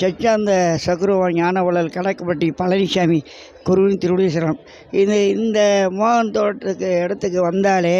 சச்சாந்த அந்த சகுருவ ஞானவளல் கணக்குப்பட்டி பழனிசாமி குருவின் திருடீஸ்வரம் இது இந்த மோகன் தோட்டத்துக்கு இடத்துக்கு வந்தாலே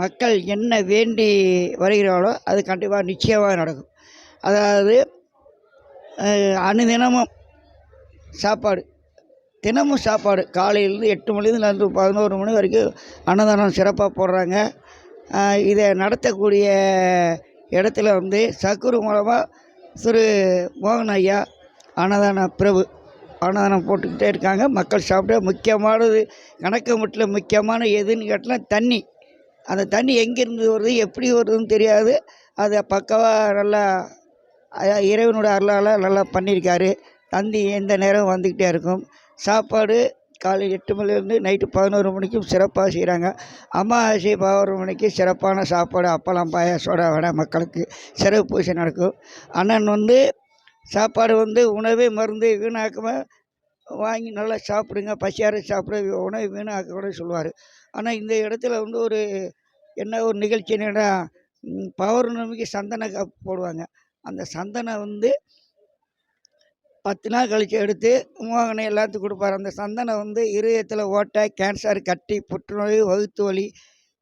மக்கள் என்ன வேண்டி வருகிறார்களோ அது கண்டிப்பாக நிச்சயமாக நடக்கும். அதாவது அனுதினமும் சாப்பாடு தினமும் சாப்பாடு. காலையிலேருந்து எட்டு மணிலேருந்து பதினோரு மணி வரைக்கும் அன்னதானம் சிறப்பாக போடுறாங்க. இதை நடத்தக்கூடிய இடத்துல வந்து சக்குரு மூலமாக திரு மோகன் ஐயா அன்னதான பிரபு அன்னதானம் போட்டுக்கிட்டே இருக்காங்க. மக்கள் சாப்பிட முக்கியமானது கணக்கு மட்டும் முக்கியமான எதுன்னு கேட்டால் தண்ணி. அந்த தண்ணி எங்கேருந்து வருது எப்படி வருதுன்னு தெரியாது. அதை பக்கவாக நல்லா இறைவனோட அருளால் நல்லா பண்ணியிருக்காரு. தந்தி எந்த நேரம் வந்துக்கிட்டே இருக்கும். சாப்பாடு காலை எட்டு மணிலேருந்து நைட்டு பதினோரு மணிக்கும் சிறப்பாக செய்கிறாங்க அமாவாசை பதினோரு மணிக்கு சிறப்பான சாப்பாடு அப்பளம் பாயாசோட வடை மக்களுக்கு சிறப்பு பூஜை நடக்கும். அண்ணன் வந்து சாப்பாடு வந்து உணவே மருந்து வீணாக்காம வாங்கி நல்லா சாப்பிடுங்க பசியார சாப்பிட உணவு வீணாக்க கூட சொல்லுவார். ஆனால் இந்த இடத்துல வந்து ஒரு என்ன ஒரு நிகழ்ச்சி என்னென்னா பௌர்ணமிக்கு சந்தன காப்பு போடுவாங்க. அந்த சந்தனம் வந்து பத்து நாள் கழித்து எடுத்து மோகனை எல்லாத்துக்கும் கொடுப்பாரு. அந்த சந்தனம் வந்து இருதயத்தில் ஓட்டை கேன்சர் கட்டி புற்றுநோய் வகுத்து வலி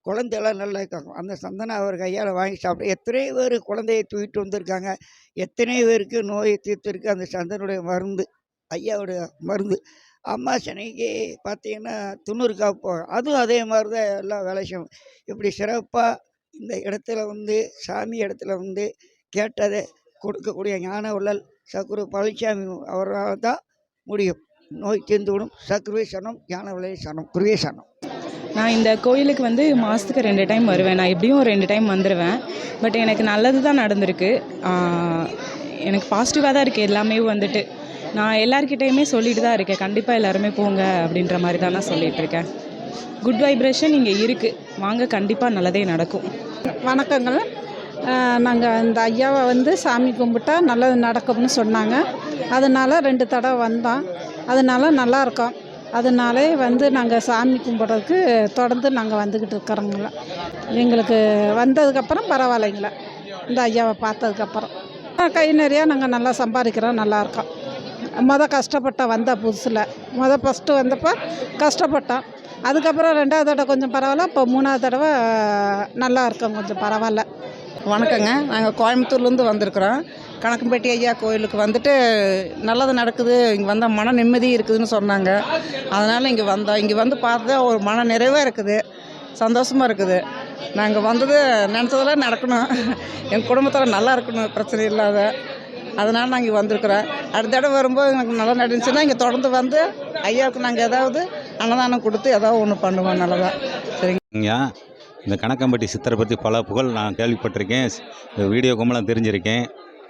குழந்தையெல்லாம் நல்லா இருக்காங்க அந்த சந்தனம் அவர் கையால் வாங்கி சாப்பிட்டு எத்தனை பேர் குழந்தையை தூக்கிட்டு வந்திருக்காங்க? எத்தனை பேருக்கு நோயை தீர்த்துருக்கு? அந்த சந்தனுடைய மருந்து ஐயாவுடைய மருந்து. அம்மா சனிக்கு பார்த்தீங்கன்னா துண்ணூறு காப்பு போகும் அதுவும் அதே மாதிரி தான் எல்லாம் வேலை செய்யும் இப்படி சிறப்பாக இந்த இடத்துல வந்து சாமி இடத்துல வந்து கேட்டதை கொடுக்கக்கூடிய ஞான உள்ளல் சக்குரு பழனிசாமி அவரால் தான் முடியும். நோய் தீர்ந்து விடும். சக்குருவே சனம் ஞான விளைய சனம் குருவே சனம் நான் இந்த கோயிலுக்கு வந்து மாதத்துக்கு ரெண்டு டைம் வருவேன். நான் எப்படியும் ஒரு ரெண்டு டைம் வந்துடுவேன் பட் எனக்கு நல்லது தான் நடந்திருக்கு. எனக்கு பாசிட்டிவாக தான் இருக்குது எல்லாமே வந்துட்டு. நான் எல்லார்கிட்டயுமே சொல்லிட்டு தான் இருக்கேன். கண்டிப்பாக எல்லாருமே போங்க அப்படின்ற மாதிரி தான் நான் சொல்லிட்டு இருக்கேன். குட் வைப்ரேஷன் இங்கே இருக்குது வாங்க கண்டிப்பாக நல்லதே நடக்கும். வணக்கங்கள். நாங்கள் இந்த ஐயாவை வந்து சாமி கும்பிட்டா நல்லது நடக்கும்னு சொன்னாங்க. அதனால ரெண்டு தடவை வந்தோம் அதனால நல்லா அதனாலே வந்து நாங்கள் சாமி கும்பிட்றதுக்கு தொடர்ந்து நாங்கள் வந்துக்கிட்டு இருக்கிறோங்கள எங்களுக்கு வந்ததுக்கப்புறம் பரவாயில்லைங்களா இந்த ஐயாவை பார்த்ததுக்கப்புறம். கை நிறையா நாங்கள் நல்லா சம்பாதிக்கிறோம் நல்லாயிருக்கோம் மொதல் கஷ்டப்பட்டோம் வந்த புதுசில். மொதல் ஃபஸ்ட்டு வந்தப்போ கஷ்டப்பட்டோம். அதுக்கப்புறம் ரெண்டாவது தடவை கொஞ்சம் பரவாயில்ல. இப்போ மூணாவது தடவை நல்லா இருக்கும். கொஞ்சம் பரவாயில்ல. வணக்கங்க. நாங்கள் கோயம்புத்தூர்லேருந்து வந்திருக்கிறோம். கணக்கம்பேட்டி ஐயா கோயிலுக்கு வந்துட்டு நல்லது நடக்குது. இங்கே வந்தால் மன நிம்மதி இருக்குதுன்னு சொன்னாங்க. அதனால் இங்கே வந்தோம் இங்கே வந்து பார்த்தா ஒரு மன நிறைவாக இருக்குது. சந்தோஷமாக இருக்குது. நாங்கள் வந்தது நினச்சதெல்லாம் நடக்கணும். எங்கள் குடும்பத்தில் நல்லா இருக்கணும் பிரச்சனை இல்லாத. அதனால் நாங்கள் இங்கே வந்திருக்கிறோம். அடுத்த தடவை வரும்போது எனக்கு நல்லா நடந்துச்சுன்னா இங்கே தொடர்ந்து வந்து ஐயாவுக்கு நாங்கள் ஏதாவது அன்னதானம் கொடுத்து ஏதாவது ஒன்று பண்ணுவோம் நல்லதாக சரிங்க. இந்த கணக்கம்பட்டி சித்தரை பற்றி பல புகழ் நான் கேள்விப்பட்டிருக்கேன். வீடியோ கும்பலம் தெரிஞ்சிருக்கேன்.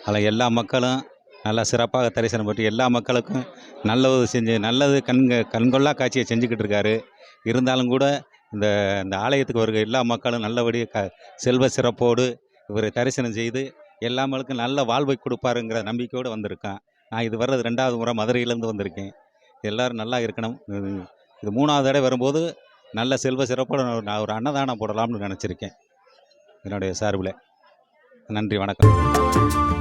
அதில் எல்லா மக்களும் நல்லா சிறப்பாக தரிசனம் பற்றி எல்லா மக்களுக்கும் நல்லது செஞ்சு நல்லது கண்க கண்கொள்ளா காட்சியை செஞ்சுக்கிட்டு இருக்காரு. இருந்தாலும் கூட இந்த இந்த ஆலயத்துக்கு வருகிற எல்லா மக்களும் நல்லபடி க செல்வ சிறப்போடு இவரை தரிசனம் செய்து எல்லா மக்களுக்கும் நல்ல வாழ்வை கொடுப்பாருங்கிற நம்பிக்கையோடு வந்திருக்கேன். நான் இது வர்றது ரெண்டாவது முறை மதுரையிலேருந்து வந்திருக்கேன். எல்லோரும் நல்லா இருக்கணும். இது மூணாவது தடவை வரும்போது நல்ல செல்வ சிறப்போடு நான் ஒரு அன்னதானம் போடலாம்னு நினச்சிருக்கேன். என்னுடைய சார்பில். நன்றி வணக்கம்.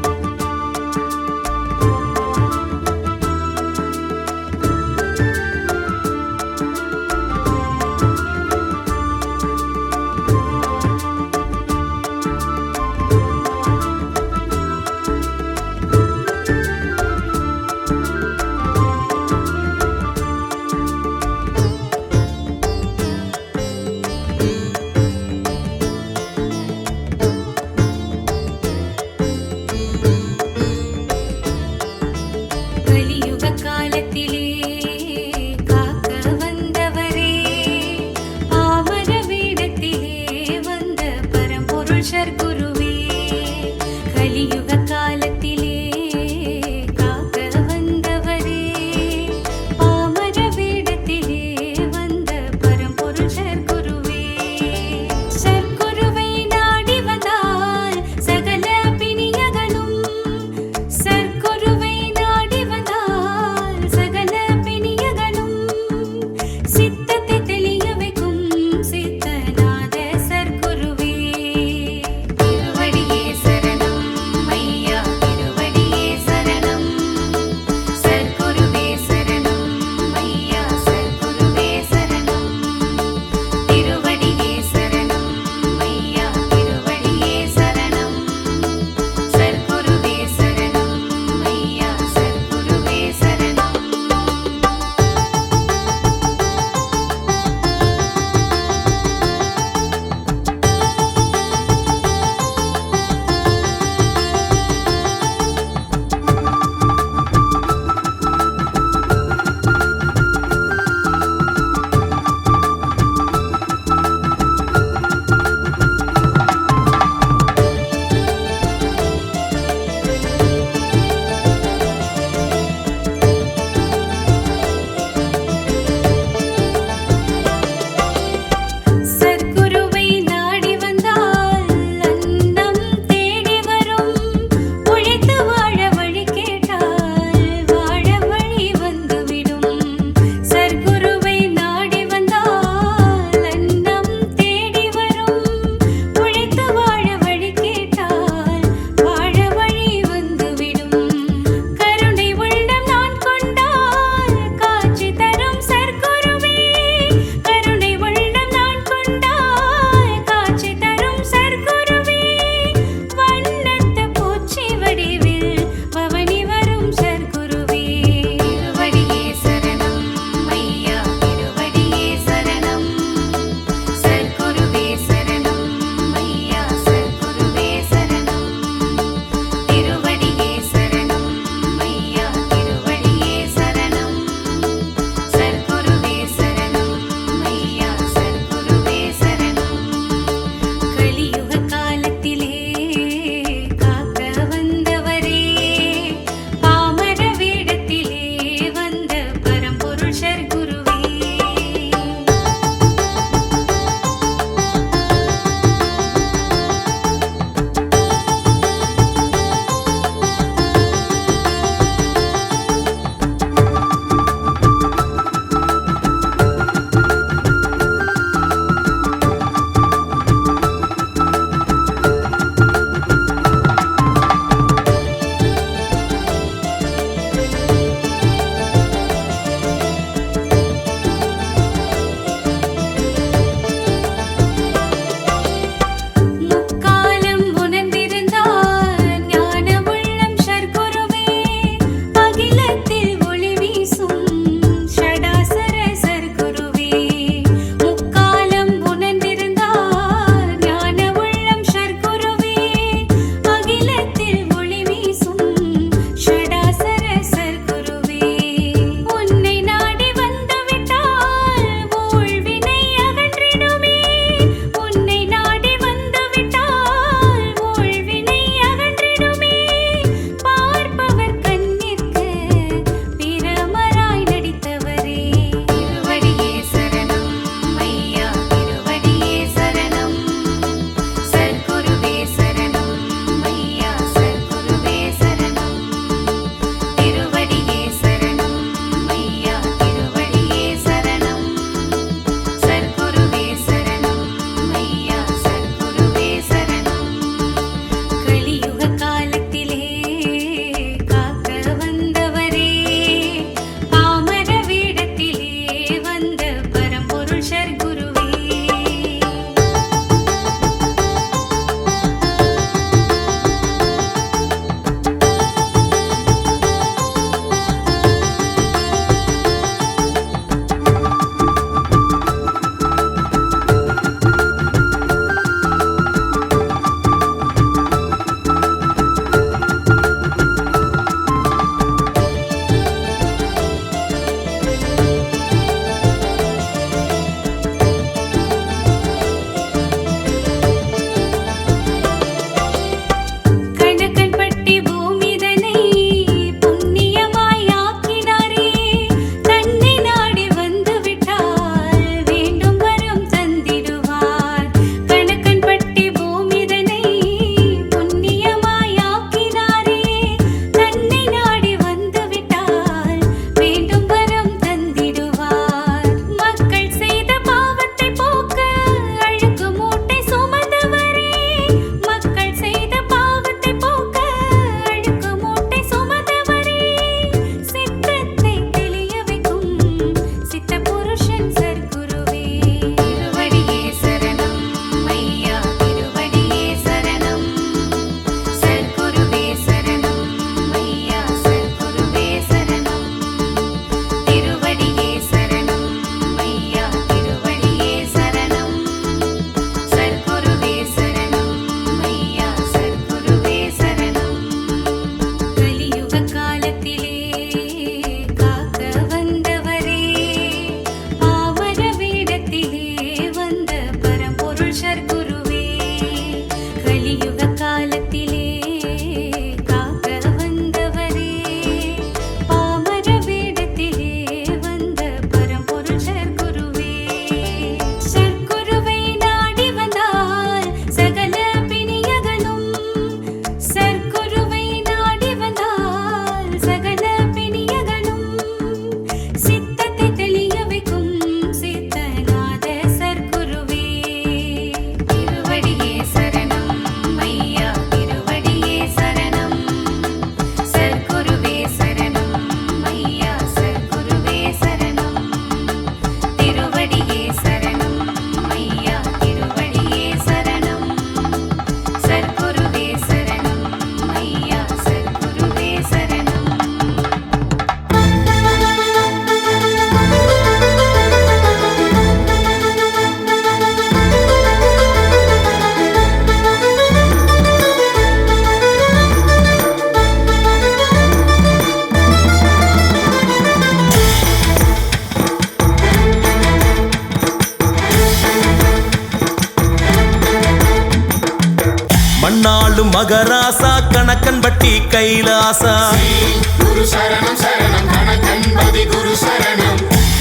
நாளும் மகராசா கணக்கன் பட்டி கைலாசா.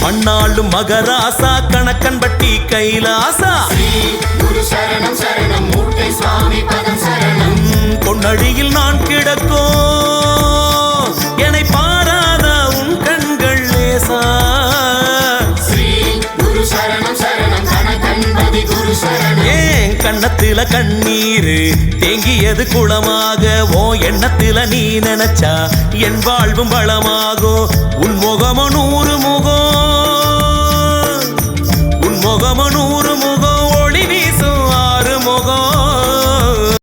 மண்ணாளும் மகராசா கணக்கன் பட்டி கைலாசா. உன் பொன்னழியில் நான் கிடக்கும் கண்ணத்துல கண்ணீரு தேங்கியது குளமாக ஓ எண்ணத்துல நீ நினைச்சா என் வாழ்வும் வளமாகும் உன் முகமோ நூறு முகம் உன் முகமோ